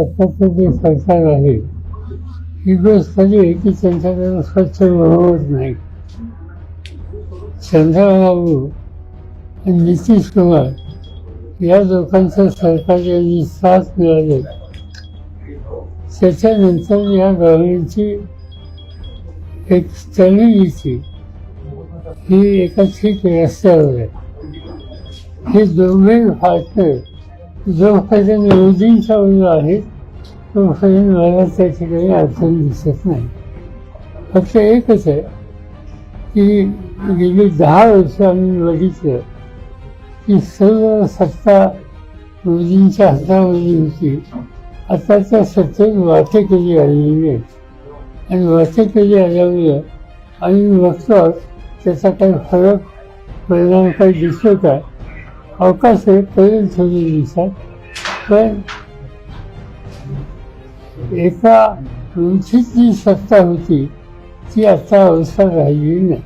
आताचं जे सरकार आहे ही गोष्ट खरी आहे की त्यांच्याकडे स्वच्छ होत नाही. चंद्रबाबू आणि नितीश कुमार या लोकांचं सरकार यांनी साथ मिळाले. त्याच्यानंतर या गावांची एक स्टॅबिलिटी ही एका ठीक रस्त्यावर आहे. हे दोघे पार्टनर जो जोपर्यंत मोदींच्या आहे तो तोपर्यंत मला त्या ठिकाणी अडचण दिसत नाही. फक्त एकच आहे की गेली दहा वर्ष आम्ही बघितलं की सर्व सत्ता मोदींच्या हातामध्ये होती. आता त्या सत्तेत वाटेकरी आलेली आहेत? आणि वाटेकरी आल्यामुळे आम्ही बघतो त्याचा काही फरक परिणाम काही दिसतो का? अवकाश आहे करेल थोडी पण एका उंचीची जी सत्ता होती ती आता अवस्था राहिली नाही.